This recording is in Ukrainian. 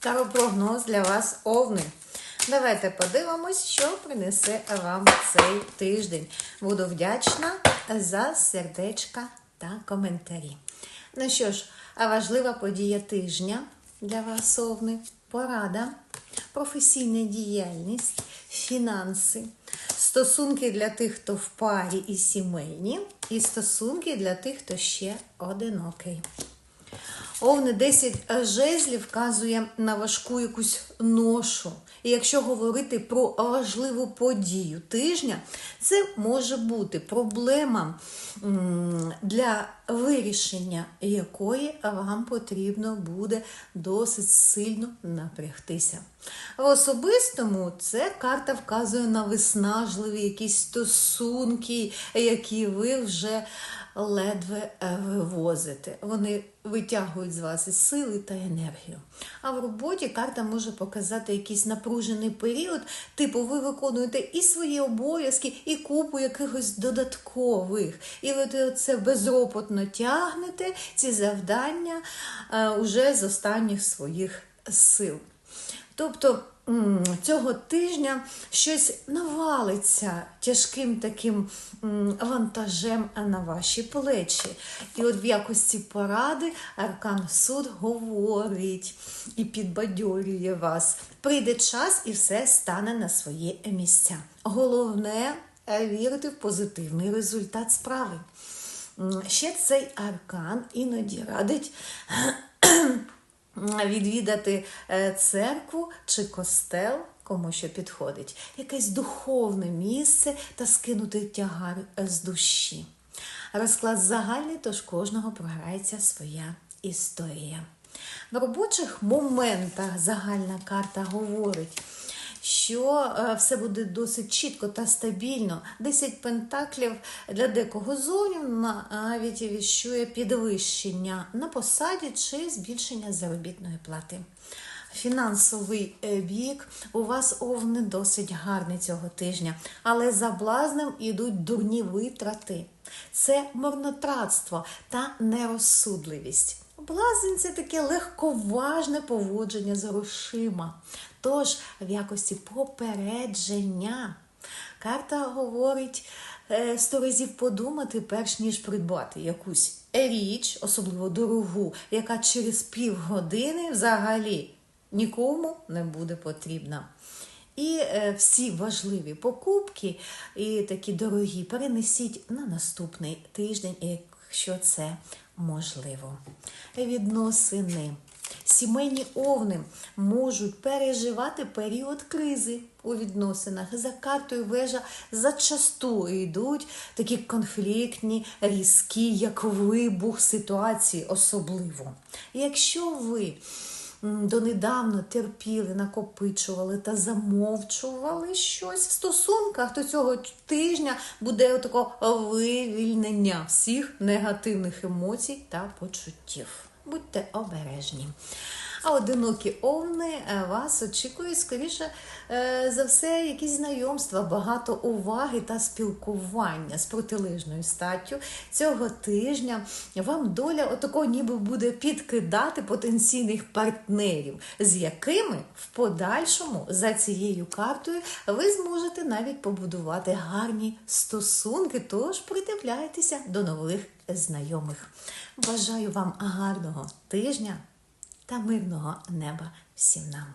Таро-прогноз для вас овни. Давайте подивимось, що принесе вам цей тиждень. Буду вдячна за сердечка та коментарі. Ну що ж, важлива подія тижня для вас, овни. Порада, професійна діяльність, фінанси, стосунки для тих, хто в парі і сімейні, і стосунки для тих, хто ще одинокий. Овни 10 жезлів вказує на важку якусь ношу. І якщо говорити про важливу подію тижня, це може бути проблема, для вирішення якої вам потрібно буде досить сильно напрягтися. В особистому це карта вказує на виснажливі якісь стосунки, які ви вже ледве е, вивозите. Вони витягують з вас і сили та енергію. А в роботі карта може показати якийсь напружений період, типу ви виконуєте і свої обов'язки, і купу якихось додаткових. І ви це безропотно тягнете, ці завдання е, уже з останніх своїх сил. Тобто цього тижня щось навалиться тяжким таким вантажем на ваші плечі. І от в якості поради Аркан Суд говорить і підбадьорює вас. Прийде час і все стане на свої місця. Головне вірити в позитивний результат справи. Ще цей аркан іноді радить відвідати е, церкву чи костел, кому що підходить, якесь духовне місце та скинути тягар з душі. Розклад загальний, тож кожного програється своя історія. В робочих моментах загальна карта говорить, що е, все буде досить чітко та стабільно. 10 пентаклів для декого зонів навіть віщує підвищення на посаді чи збільшення заробітної плати. Фінансовий е, бік у вас овни досить гарний цього тижня, але за блазнем ідуть дурні витрати. Це марнотратство та нерозсудливість. Блазень це таке легковажне поводження з грошима. Тож, в якості попередження, карта говорить е, сто разів подумати, перш ніж придбати якусь річ, особливо дорогу, яка через півгодини взагалі нікому не буде потрібна. І е, всі важливі покупки і такі дорогі перенесіть на наступний тиждень, якщо це можливо. Відносини. Сімейні овни можуть переживати період кризи у відносинах. За картою вежа зачасту йдуть такі конфліктні, різкі, як вибух ситуації, особливо. Якщо ви донедавна терпіли, накопичували та замовчували щось в стосунках, то цього тижня буде отако вивільнення всіх негативних емоцій та почуттів. Будьте обережні. А одинокі овни е, вас очікують, скоріше е, за все, якісь знайомства, багато уваги та спілкування з протилежною статтю. Цього тижня вам доля отако ніби буде підкидати потенційних партнерів, з якими в подальшому за цією картою ви зможете навіть побудувати гарні стосунки, тож придивляйтеся до нових знайомих. Бажаю вам гарного тижня та мирного неба всім нам.